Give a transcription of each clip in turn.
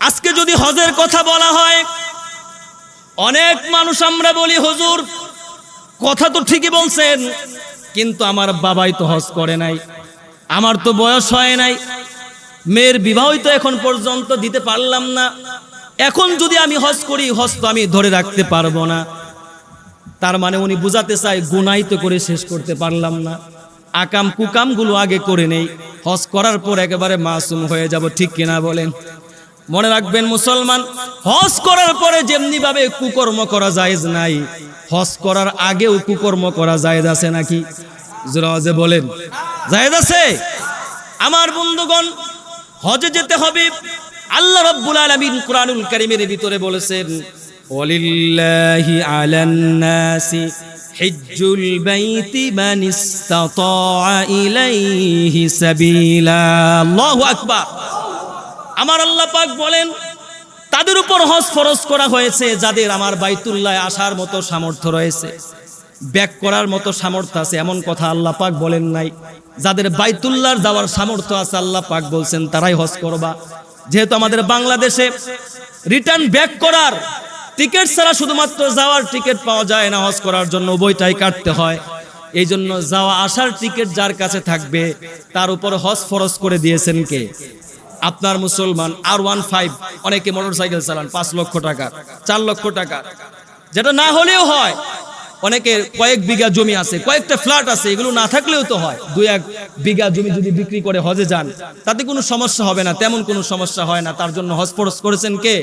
আজকে যদি হজের কথা বলা হয়, অনেক মানুষ আমরা বলি, হজুর, কথা তো ঠিকই বলছেন, কিন্তু আমার বাবাই তো হজ করে নাই, আমার তো বয়স হয় নাই, মেয়ের বিবাহই তো এখন পর্যন্ত দিতে পারলাম না, এখন যদি আমি হজ করি, হজ তো আমি ধরে রাখতে পারব না। তার মানে উনি বুঝাতে চাই গুনাই তো করে শেষ করতে পারলাম না। আকাম কুকামগুলো আগে করে নেই, হজ করার পর একেবারে মাসুম হয়ে যাব, ঠিক কিনা বলেন? মনে রাখবেন মুসলমান, হজ করার পরে যেমনি ভাবে কুকর্ম করা জায়েজ নাই, হজ করার আগেও কুকর্ম করা জায়েজ আছে নাকি? জোরাজে বলেন। জায়েজ আছে? আমার বন্ধুগণ, হজে যেতে হবে। আল্লাহ রাব্বুল আলামিন কোরআনুল কারীমের ভিতরে বলেছেন, ওয়ালিল্লাহি আকবার। আমার আল্লাহ পাক বলেন, তাদের উপর হজ ফরজ করা হয়েছে যাদের আমার বাইতুল্লায় আসার মতো সামর্থ্য রয়েছে, ব্যাক করার মতো সামর্থ্য আছে, এমন কথা আল্লাহ পাক বলেন নাই। যাদের বাইতুল্লাহর যাওয়ার সামর্থ্য আছে আল্লাহ পাক বলছেন, তারাই হজ করবা। যেহেতু আমাদের বাংলাদেশে রিটার্ন ব্যাক করার টিকিট ছাড়া শুধুমাত্র যাওয়ার টিকিট পাওয়া যায় না, হজ করার জন্য উভয়টাই কাটতে হয়। এই জন্য যাওয়া, আসার টিকিট যার কাছে থাকবে, তার উপর হজ ফরজ করে দিয়েছেন কে? আপনার মুসলমান আর ওয়ান ফাইভ অনেকে মোটর সাইকেল চালান, পাঁচ লক্ষ টাকা, চার লক্ষ টাকা। যেটা না হলেও হয় অনেকের কয়েক বিঘা জমি আছে, কয়েকটা ফ্ল্যাট আছে, এগুলো না থাকলেও তো হয়। দুই এক বিঘা জমি যদি বিক্রি করে হজে যান, তাতে কোনো সমস্যা হবে না, তেমন কোনো সমস্যা হয় না। তার জন্য হজ ফরজ করেছেন কে?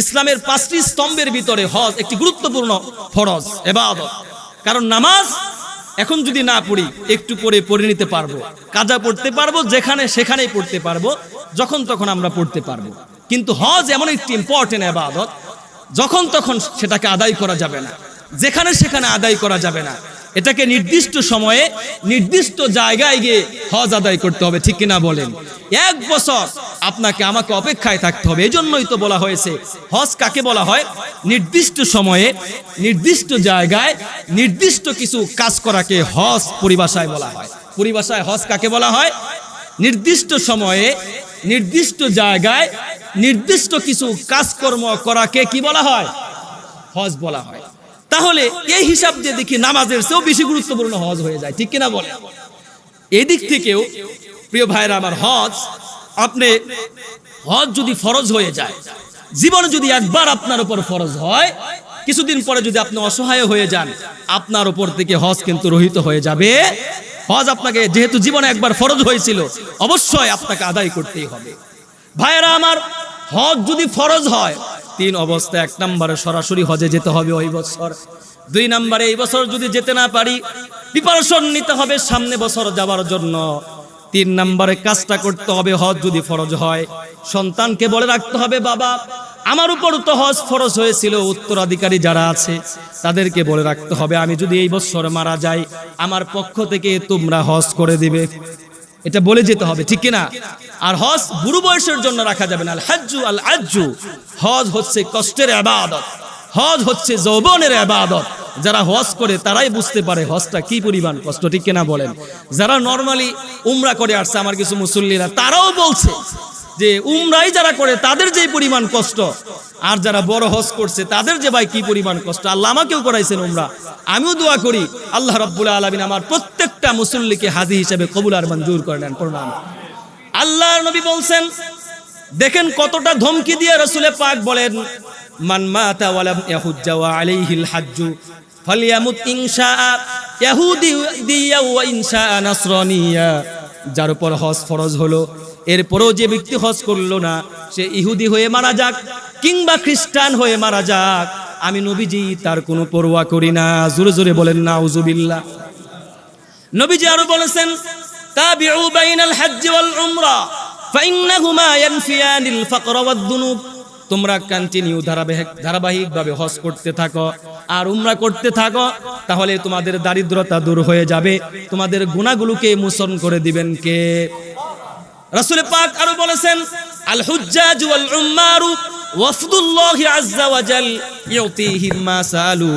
ইসলামের পাঁচটি স্তম্ভের ভিতরে হজ একটি গুরুত্বপূর্ণ ফরজ, এবাদত। কারণ নামাজ এখন যদি না পড়ি, একটু পরে পড়ে নিতে পারব। কাজা পড়তে পারব, যেখানে সেখানেই পড়তে পারব, যখন তখন আমরা পড়তে পারব। কিন্তু হজ এমন একটি ইম্পর্টেন্ট আবাদত, যখন তখন সেটাকে আদায় করা যাবে না। যেখানে সেখানে আদায় করা যাবে না। এটাকে নির্দিষ্ট সময়ে, নির্দিষ্ট জায়গায় গিয়ে হজ আদায় করতে হবে, ঠিক কিনা বলেন? এক বছর আপনাকে, আমাকে অপেক্ষায় থাকতে হবে এই জন্যই তো বলা হয়েছে। হজ কাকে বলা হয়? নির্দিষ্ট সময়ে, নির্দিষ্ট জায়গায়, নির্দিষ্ট কিছু কাজ করাকে হজ পরিভাষায় বলা হয়। পরিভাষায় হজ কাকে বলা হয়? নির্দিষ্ট সময়ে, নির্দিষ্ট জায়গায়, নির্দিষ্ট কিছু কাজকর্ম করাকে কি বলা হয়? হজ বলা হয়। তাহলে এই হিসাব দিয়ে দেখি নামাজের চেয়েও বেশি গুরুত্বপূর্ণ হজ হয়ে যায়। ঠিক কিনা বলে এদিক থেকেও, প্রিয় ভাইরা আমার হজ, আপনি হজ যদি ফরজ হয়ে যায়, জীবনে যদি একবার আপনার উপর ফরজ হয়, কিছুদিন পরে যদি আপনি অসহায় হয়ে যান, আপনার উপর থেকে হজ কিন্তু রহিত হয়ে যাবে। হজ আপনাকে যেহেতু জীবনে একবার ফরজ হয়েছিল, অবশ্যই আপনাকে আদায় করতেই হবে। ভাইয়েরা, আমার হজ যদি ফরজ হয় তিন অবস্থা, এক নম্বরে সরাসরি হজে যেতে হবে ওই বছর। দুই নম্বরে এই বছর যদি যেতে না পারি প্রিপারেশন নিতে হবে সামনে বছর যাওয়ার জন্য। তিন নম্বরে কাজটা করতে হবে, হজ যদি ফরজ হয়। সন্তানকে বলে রাখতে হবে, বাবা, আমার উপর তো হজ ফরজ হয়েছিল। উত্তরাধিকারী যারা আছে, তাদেরকে বলে রাখতে হবে, আমি যদি এই বছর মারা যাই, আমার পক্ষ থেকে তোমরা হজ করে দিবে। এটা বলে যেতে হবে, ঠিক কিনা? আর হজ বুড়ো বয়সের জন্য রাখা যাবে না। আল হাজ্জু, আল আজ্জু। হজ হচ্ছে কষ্টের আবাদত। হজ হচ্ছে যৌবনের আবাদত। যারা হজ করে, তারাই বুঝতে পারে হজটা কি পরিমাণ কষ্ট, ঠিক কিনা বলেন? যারা নর্মালি উমরা করে আসছে, আমার কিছু মুসল্লিরা, তারাও বলছে যে উমরাই যারা করে, তাদের যে পরিমাণ কষ্ট। আর যারা বড় হজ করছে, তাদের যে ভাই কি পরিমাণ কষ্ট। আল্লাহ আমাকেও করাইছেন উমরা। আমিও দোয়া করি, আল্লাহ রব্বুল আলমিন আমার প্রত্যেকটা মুসল্লিকে হাজি হিসেবে কবুল আর মঞ্জুর করে নেন প্রণাম আল্লাহ নবী বলছেন, দেখেন কতটা ধমকি দিয়ে রসুলে পাক বলেন, মান মাতা ওয়ালাম ইয়াহুজ্জা ওয়া আলাইহিল হাজ্জু ফালিয়ামুত ইনশা ইয়াহুদি দিয়া ওয়া যার উপর হজ ফরজ হলো। এরপরও যে ব্যক্তি হজ করল না, সে ইহুদি হয়ে মারা যাক কিংবা খ্রিস্টান হয়ে মারা যাক, আমি নবীজি তার কোনো পরোয়া করি না। জোরে জোরে বলেন না উজুবিল্লাহ নবীজি আরও বলেছেন, তাবিউ বাইনাল হজ্জ ওয়াল উমরা, ফাইন্নাহুমা ইয়ানফিয়ানিল ফাকর ওয়াদ দুনুব। তোমরা কন্টিনিউ ধারাবাহিক ধারাবাহিকভাবে হজ করতে থাকো আর উমরা করতে থাকো, তাহলে তোমাদের দারিদ্রতা দূর হয়ে যাবে। তোমাদের গুণাগুলোকে মোচন করে দিবেন কে? রাসূল পাক আরও বলেছেন আল হুজ্জাজ ওয়াল উম্মারু ওয়াফদুল্লাহি আযজা ওয়া জাল ইউতিহিম মা সালু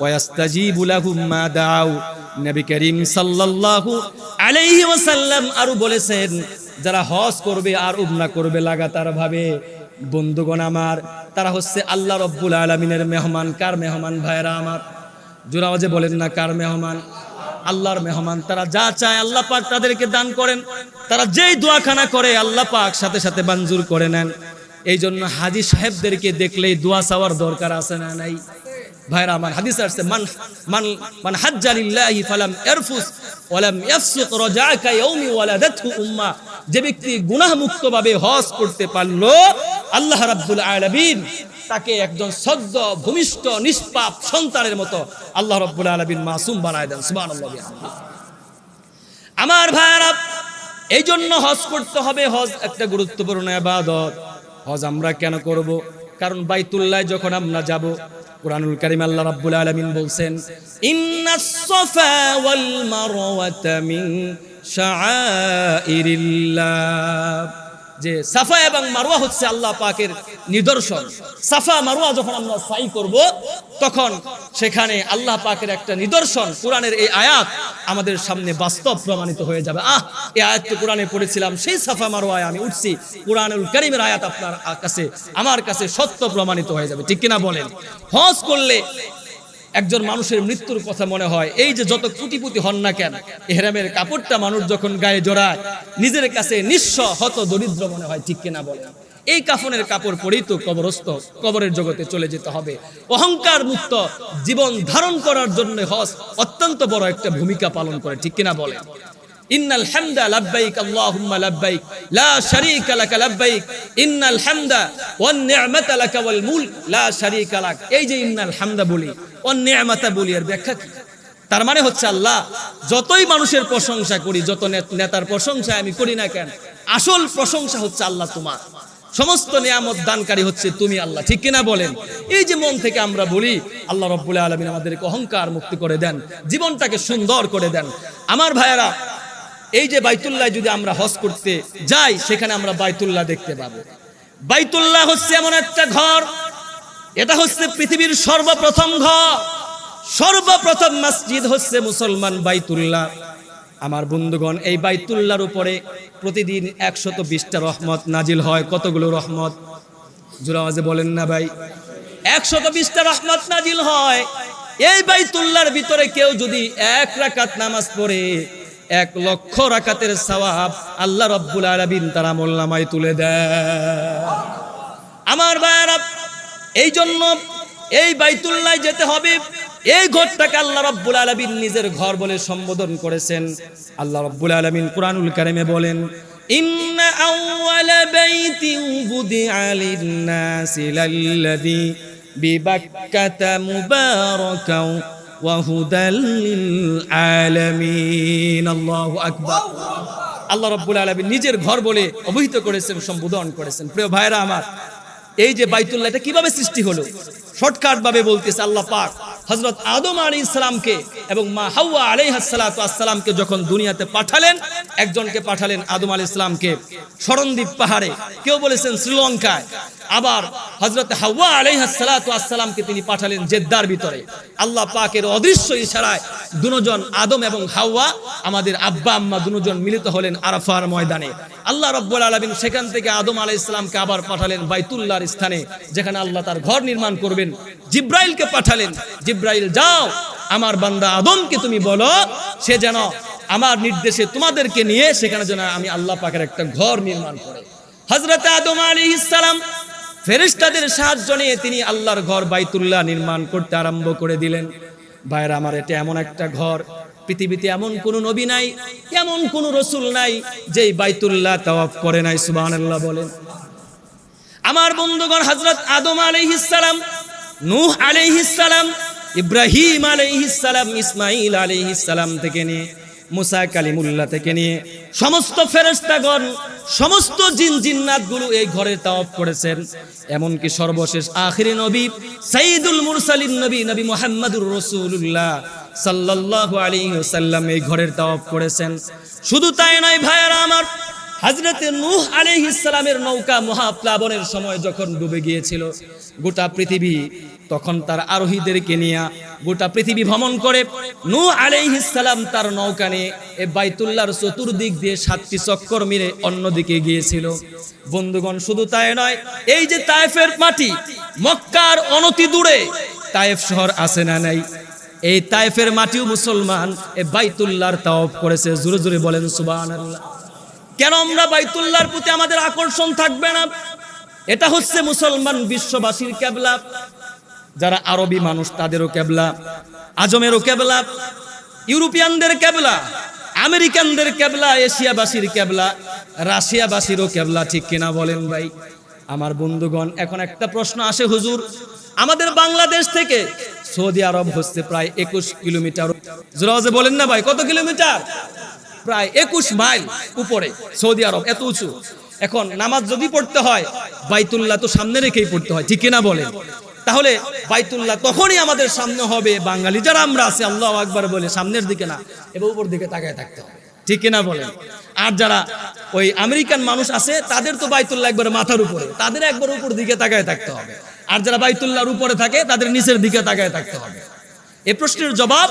ওয়া লাহুম মা দাউ। নবী করিম সাল্লাল্লাহু আলাইহি ওয়াসাল্লাম আরও বলেছেন, যারা হজ করবে আর উমরা করবে লাগাতার ভাবে বন্ধুগণ আমার, তারা হচ্ছে আল্লাহ রব্বুল আলমিনের মেহমান। কার মেহমান ভাইরা আমার? জোরাওয়াজে বলেন না, কার মেহমান? আল্লাহর মেহমান। তারা যা চায় আল্লাহ পাক তাদেরকে দান করেন। তারা যেই দোয়াখানা করে, আল্লাহ পাক সাথে সাথে মঞ্জুর করে নেন। এই জন্য হাজি সাহেবদেরকে দেখলেই দোয়া চাওয়ার দরকার আছে না নাই? ভাইরা আমার, হাদিস আসছে, মান মান যে ব্যক্তি গুনাহ মুক্ত ভাবে হজ করতে পারল, আল্লাহ রাব্বুল আলামিন তাকে একজন সদ্য, ভূমিষ্ঠ, নিষ্পাপ সন্তানের মতো আল্লাহ রাব্বুল আলামিন মাসুম বানায় দেন বিহামদিহি। আমার ভাইরা এই জন্য হজ করতে হবে, হজ একটা গুরুত্বপূর্ণ আবাদত হজ আমরা কেন করব কারণ বাইতুল্লায় যখন আমরা যাব, কোরআনুল কারীম আল্লাহ রাব্বুল আলামিন বলছেন, ইন্নাস সাফা ওয়াল মারওয়াতা মিন যে সাফা এবং মারওয়া হচ্ছে আল্লাহ পাকের নিদর্শন। সাফা, মারওয়া যখন আমরা সাই করব, তখন সেখানে আল্লাহ পাকের একটা নিদর্শন, কোরআনের এই আয়াত আমাদের সামনে বাস্তব প্রমাণিত হয়ে যাবে। আহ, এই আয়াত তো কোরআনে পড়েছিলাম, সেই সাফা, মারওয়ায় আমি উঠছি, কোরআনুল করিমের আয়াত আপনার কাছে, আমার কাছে সত্য প্রমাণিত হয়ে যাবে। ঠিক কিনা বলেন? হজ করলে একজন মানুষের মৃত্যুর কথা মনে হয়। এই যে যত কুটিপুটি হন না কেন, এহরামের কাপড়টা মানুষ যখন গায়ে জড়ায়, নিজের কাছে নিঃস্ব হত দরিদ্র মনে হয়, ঠিক কিনা বলে এই কাফনের কাপড় পরেই তো কবরস্থ, কবরের জগতে চলে যেতে হবে। অহংকার মুক্ত জীবন ধারণ করার জন্য হজ অত্যন্ত বড় একটা ভূমিকা পালন করে, ঠিক কিনা বলে ইন্নাল হামদা লাব্বাইক, আল্লাহুম্মা লাব্বাইক, লা শারীকা লাক লাব্বাইক, ইন্নাল হামদা ওয়ান নি'মাতা লাক ওয়াল মুলক, লা শারীকা লাক। এই যে ইন্নাল হামদা বলি নি'মাতা বলি এর ব্যাখ্যা কি? তার মানে হচ্ছে আল্লাহ, যতই মানুষের প্রশংসা করি, যত নেতার প্রশংসা আমি করি না কেন, আসল প্রশংসা হচ্ছে আল্লাহ তোমার। সমস্ত নিয়ামত দানকারী হচ্ছে তুমি আল্লাহ, ঠিক কিনা বলেন? এই যে মন থেকে আমরা বলি, আল্লাহ রব্বুল আলমিন আমাদেরকে অহংকার মুক্তি করে দেন, জীবনটাকে সুন্দর করে দেন। আমার ভাইয়েরা, এই যে বাইতুল্লাহ যদি আমরা হজ করতে যাই, সেখানে আমরা বাইতুল্লাহ দেখতে পাবো। বাইতুল্লাহ হচ্ছে এমন একটা ঘর এটা হচ্ছে পৃথিবীর সর্বপ্রথম ঘর। সর্বপ্রথম মসজিদ হচ্ছে মুসলমান বাইতুল্লাহ। আমার বন্ধুগণ, এই বাইতুল্লাহর উপরে প্রতিদিন একশত বিশটা রহমত নাজিল হয়। কতগুলো রহমত? জোরাওয়াজে বলেন না ভাই। একশত বিশটা রহমত নাজিল হয়। এই বাইতুল্লাহর ভিতরে কেউ যদি এক রাকাত নামাজ পড়ে, এক লক্ষ রাকাতের সওয়াব আল্লাহ রব্বুল আলামিন তার আমল নামায় তুলে দেয়। আমার ভাইয়ারা এই জন্য এই বাইতুল্লাহ যেতে হবে এই ঘরটাকে আল্লাহ রব্বুল আলমিন নিজের ঘর বলে সম্বোধন করেছেন আল্লাহ রব্বুল আলমিন কোরআনুল কারিমে বলেন إن أول بيت وضع للناس للذي ببكة مباركا وهدى للعالمين الله أكبر আল্লাহ রব্বুল আলমিন নিজের ঘর বলে অভিহিত করেছেন সম্বোধন করেছেন প্রিয় ভাইরা আমার এই যে বাইতুল্লাহ, এটা কীভাবে সৃষ্টি হলো? শর্টকাট ভাবে বলতেছে আল্লাহ পাক হজরত আদম আলী ইসলামকে এবং মা হাওয়া আলাই আসসালামকে যখন দুনিয়াতে পাঠালেন, একজনকে পাঠালেন আদম আলী ইসলামকে স্মরণদ্বীপ পাহাড়ে। কেউ বলেছেন শ্রীলঙ্কায়। আবার হজরত হাওয়া আলাই আসসালামকে তিনি পাঠালেন জেদ্দার ভিতরে। আল্লাহ পাকের অদৃশ্য ইশারায় দুজন আদম এবং হাওয়া, আমাদের আব্বা আম্মা দুজন মিলিত হলেন আরাফার ময়দানে। আল্লাহ রব্বুল আলমিন সেখান থেকে আদম আলাই ইসলামকে আবার পাঠালেন বাইতুল্লাহর স্থানে, যেখানে আল্লাহ তার ঘর নির্মাণ করবেন। জিব্রাইলকে পাঠালেন, জিব্রাইল, যাও, আমার বান্দা আদমকে তুমি বলো, সে যেন আমার নির্দেশে তোমাদেরকে নিয়ে সেখানে যেন আমি আল্লাহ পাকের একটা ঘর নির্মাণ করে। হজরত আদম আলী ইসলাম ফেরেশতাদের সাহায্য নিয়ে তিনি আল্লাহর ঘর বাইতুল্লাহ নির্মাণ করতে আরম্ভ করে দিলেন। ভাইরা আমার এটা এমন একটা ঘর পৃথিবীতে এমন কোন নবী নাই, এমন কোন রসুল নাই, যেই বাইতুল্লাহ তাওয়াফ করে নাই, সুবহানাল্লাহ বলেন। আমার বন্ধুগণ হজরত আদম আলাইহিসসালাম নূহ আলাইহিসসালাম ইব্রাহিম আলাইহিসসালাম ইসমাইল আলাইহিসসালাম থেকে নিয়ে, মুসা কালিমুল্লাহ থেকে নিয়ে, সমস্ত ফেরেশতাগণ, সমস্ত জিন জিন্নাতগুলো এই ঘরে তাওয়াফ করেছেন। এমনকি সর্বশেষ আখিরি নবী সাইদুল মুরসালিন নবী নবী মুহাম্মদুর রাসূলুল্লাহ সাল্লাল্লাহু আলাইহি ওয়াসাল্লাম এই ঘরের তাওয়াফ করেছেন। শুধু তাই নয় ভাইয়েরা আমার হাজরতে নূহ আলাইহিস সালামের নৌকা মহাপ্লাবনের সময় যখন ডুবে গিয়েছিল, গোটা পৃথিবী তখন তার আরোহীদেরকে নিয়ে গোটা পৃথিবী ভ্রমণ করে, নূহ আলাইহিস সালাম তার নৌকা নিয়ে এ বাইতুল্লাহর চতুর্দিক দিয়ে সাতটি চক্কর মেরে অন্যদিকে গিয়েছিল। বন্ধুগণ, শুধু তাই নয়, এই যে তায়েফের মাটি, মক্কার অনতি দূরে, তায়েফ শহর আছে না নাই? এই তায়েফের মাটিও মুসলমান, এ বাইতুল্লাহর তাওয়াফ করেছে। জোরে জোরে বলেন, সুবহানাল্লাহ। কেন আমরা বাইতুল্লাহর প্রতি আমাদের আকর্ষণ থাকবে না? এটা হচ্ছে মুসলমান বিশ্ববাসীর কেবলা যারা আরবি মানুষ, তাদেরও কেবলা আজমেরও কেবলা ইউরোপিয়ানদের কেবলা আমেরিকানদের কেবলা এশিয়াবাসীর কেবলা রাশিয়াবাসীরও কেবলা ঠিক কিনা বলেন ভাই? আমার বন্ধুগণ, এখন একটা প্রশ্ন আসে হুজুর। আমাদের বাংলাদেশ থেকে সৌদি আরব হচ্ছে প্রায় একুশ কিলোমিটার। জোরাজে বলেন না ভাই, কত কিলোমিটার? প্রায় একুশ মাইল উপরে, সৌদি আরব, এত উঁচু। এখন নামাজ যদি পড়তে হয়, বাইতুল্লাহ তো সামনে রেখেই পড়তে হয়, ঠিক কিনা বলেন? তাহলে বাইতুল্লাহ তখনই আমাদের সামনে হবে, বাঙালি যারা আমরা আছি, আল্লাহ আকবার বলে, সামনের দিকে না, এবার উপর দিকে তাকায় থাকতে হবে, ঠিক কিনা বলেন? আর যারা ওই আমেরিকান মানুষ আছে, তাদের তো বাইতুল্লাহ একবার মাথার উপরে, তাদের একবার উপর দিকে তাকায় থাকতে হবে। আর যারা বাইতুল্লাহর উপরে থাকে, তাদের নিচের দিকে তাকায় থাকতে হবে। এ প্রশ্নের জবাব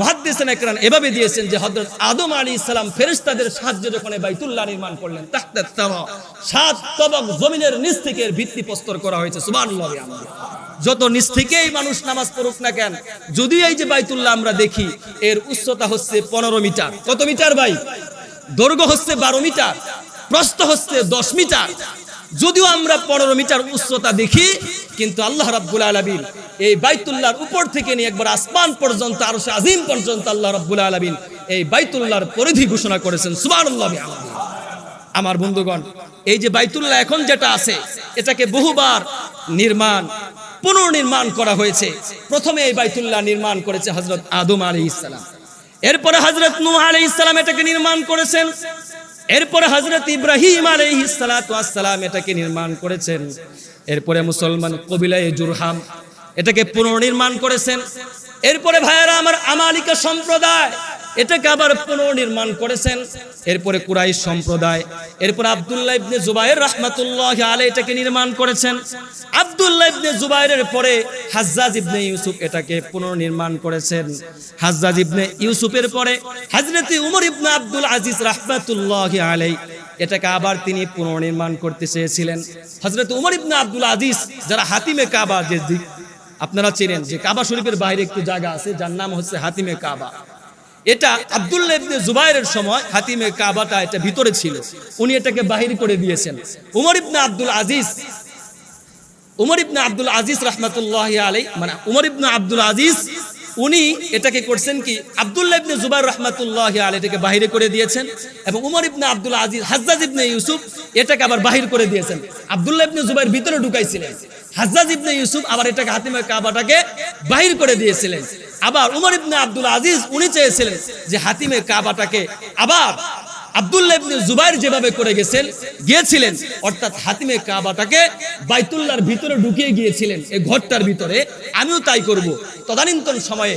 মহাদ্দেসেন একরান এভাবে দিয়েছেন যে, হযরত আদম আলী ইসলাম ফেরেশতাদের সাহায্যে যখন বাইতুল্লাহ নির্মাণ করলেন সাত তবক জমিনের নিচ থেকে ভিত্তি প্রস্তর করা হয়েছে। বিহামদিহি। যত নিচ থেকেই মানুষ নামাজ পড়ুক না কেন, যদি এই যে বাইতুল্লাহ আমরা দেখি, এর উচ্চতা হচ্ছে পনেরো মিটার। কত মিটার ভাই? দৈর্ঘ্য হচ্ছে বারো মিটার, প্রস্থ হচ্ছে দশ মিটার। যদিও আমরা পনেরো মিটার উচ্চতা দেখি, কিন্তু আল্লাহ রাব্বুল আলামিন এই বাইতুল্লাহর উপর থেকে নিয়ে একবার আসমান পর্যন্ত আরও সে আজিম পর্যন্ত আল্লাহ রাব্বুল আলামিন এই বাইতুল্লাহর পরিধি ঘোষণা করেছেন। বিহামদিহি। আমার বন্ধুগণ, এই যে বাইতুল্লাহ এখন যেটা আছে, এটাকে বহুবার নির্মাণ, পুনর্নির্মাণ করা হয়েছে। প্রথমে এই বাইতুল্লাহ নির্মাণ করেছে হজরত আদম আলী ইসলাম এরপরে হজরত নূহ আলী ইসলাম এটাকে নির্মাণ করেছেন। এরপরে হজরত ইব্রাহিম আলী ইসালাম এটাকে নির্মাণ করেছেন। এরপরে মুসলমান কবিলায় জুরহাম এটাকে পুনর্নির্মাণ করেছেন। এরপরে ভাইয়ারা আমার আমালিকা সম্প্রদায় এটাকে আবার পুনর্নির্মাণ করেছেন। এরপরে কুরাই সম্প্রদায়, এরপর আব্দুল্লাহ ইবনে জুবাইর রাহমাতুল্লাহ আলাই এটাকে নির্মাণ করেছেন। আব্দুল্লাহ ইবনে জুবাইরের পরে হাজ্জাজ ইবনে ইউসুফ এটাকে পুনর্নির্মাণ করেছেন। হাজ্জাজ ইবনে ইউসুফের পরে হযরতে উমর ইবনে আব্দুল আজিজ রাহমাতুল্লাহ আলাই এটাকে আবার তিনি পুনর্নির্মাণ করতে চেয়েছিলেন। হযরত উমর ইবনে আব্দুল আজিজ যারা হাতিমে কাবা যে আপনারা চেনেন যে কাবা শরীফের বাইরে একটু জায়গা আছে, যার নাম হচ্ছে হাতিমে কাবা। এটা আব্দুল্লাহ ইবনে জুবাইরের সময় হাতিমে কাবাটা এটা ভিতরে ছিল। উনি এটাকে বাহির করে দিয়েছেন। উমর ইবনে আব্দুল আজিজ উমর ইবনে আব্দুল আজিজ রহমতুল্লাহ আলাই মানে উমর ইবনে আব্দুল আজিজ, উনি এটাকে করছেন কি, আব্দুল্লাহ ইবনে জুবাইর রহমতুল্লাহ আলাই এটাকে বাহিরে করে দিয়েছেন, এবং উমর ইবনে আব্দুল আজিজ, হাজ্জাজ ইবনে ইউসুফ এটাকে আবার বাহির করে দিয়েছেন। আব্দুল্লাহ ইবনে জুবাইর ভিতরে ঢুকাইছিলেন, হাজ্জাজ ইবনে ইউসুফ আবার এটাকে হাতিমে কাবাটাকে বাহির করে দিয়েছিলেন। আবার উমর ইবনে আব্দুল আজিজ, উনি চেয়েছিলেন যে হাতিমে কাবাটাকে আবার আব্দুল্লাহ জুবাইর যেভাবে করে গেছেন অর্থাৎ হাতিমে কাবাটাকে ভিতরে ঢুকিয়ে গিয়েছিলেন, এই ঘরটার ভিতরে। আমিও তাই সময়ে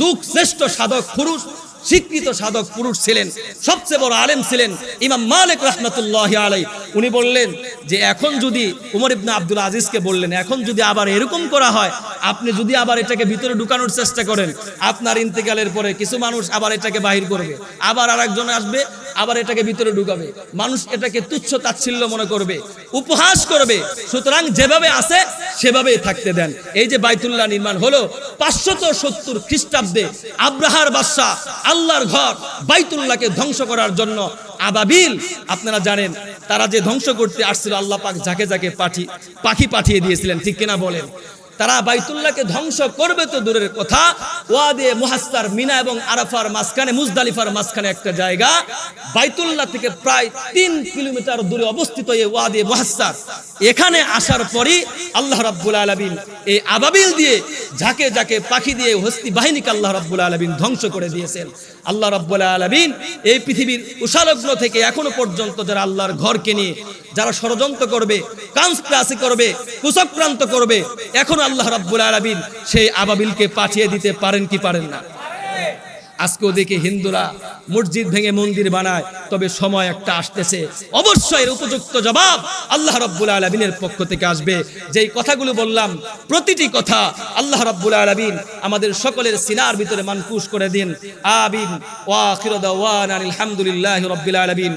যুগ শ্রেষ্ঠ সাধক পুরুষ স্বীকৃত সাধক ছিলেন, সবচেয়ে বড় আলেম ছিলেন ইমাম মালিক রহমতুল্লাহ আলাই উনি বললেন যে, এখন যদি উমর ইবনে আব্দুল আজিজকে বললেন, এখন যদি আবার এরকম করা হয়, আপনি যদি আবার এটাকে ভিতরে ঢুকানোর চেষ্টা করেন, আপনার ইন্তেকালের পরে কিছু মানুষ আবার এটাকে বাহির করবে। আবার আরেকজন আসবে আবার এটাকে ভিতরে ঢুকাবে। মানুষ এটাকে তুচ্ছ তাচ্ছিল্য মনে করবে, উপহাস করবে। সুতরাং যেভাবে আছে, সেভাবেই থাকতে দেন। এই যে বাইতুল্লাহ নির্মাণ হলো, পাঁচশত সত্তর খ্রিস্টাব্দে আব্রাহার বাদশাহ আল্লাহর ঘর বাইতুল্লাহকে ধ্বংস করার জন্য আবাবিল, আপনারা জানেন, তারা যে ধ্বংস করতে আসছিল, আল্লাহ পাক যাকে যাকে পাঠি পাখি পাঠিয়ে দিয়েছিলেন, ঠিক কিনা বলেন? তারা বাইতুল্লাহকে ধ্বংস করবে তো দূরের কথা। ওয়াদে মুহাস্তার মিনা এবং আরাফার মাঝখানে, মুজদালিফার মাঝখানে একটা জায়গা। বাইতুল্লাহ থেকে প্রায় তিন কিলোমিটার দূরে অবস্থিত এই ওয়াদে মুহাস্তার এখানে আসার পরই আল্লাহ রাব্বুল আলামিন এই আবাবিল দিয়ে ঝাঁকে ঝাঁকে পাখি দিয়ে হস্তি বাহিনীকে আল্লাহ রাব্বুল আলামিন ধ্বংস করে দিয়েছেন। আল্লাহ রব্বুল আলমিন এই পৃথিবীর উষালগ্ন থেকে এখনও পর্যন্ত যারা আল্লাহর ঘরকে নিয়ে, যারা ষড়যন্ত্র করবে, কান্সপ্রাসি করবে কুচক্রান্ত করবে, এখন আল্লাহ রব্বুল আলমিন সেই আবাবিলকে পাঠিয়ে দিতে পারেন কি পারেন না। আজকেও দেখি হিন্দুরা মসজিদ ভেঙে মন্দির বানায়, তবে সময় একটা আসতেছে। অবশ্যই এর উপযুক্ত জবাব আল্লাহ রব্বুল আলমিনের পক্ষ থেকে আসবে। যেই কথাগুলো বললাম, প্রতিটি কথা আল্লাহ রব্বুল আলমিন আমাদের সকলের সিনার ভিতরে মানকুশ করে দিন। আবিন ওয়া আলহামদুলিল্লাহ রব্বুল আলমিন।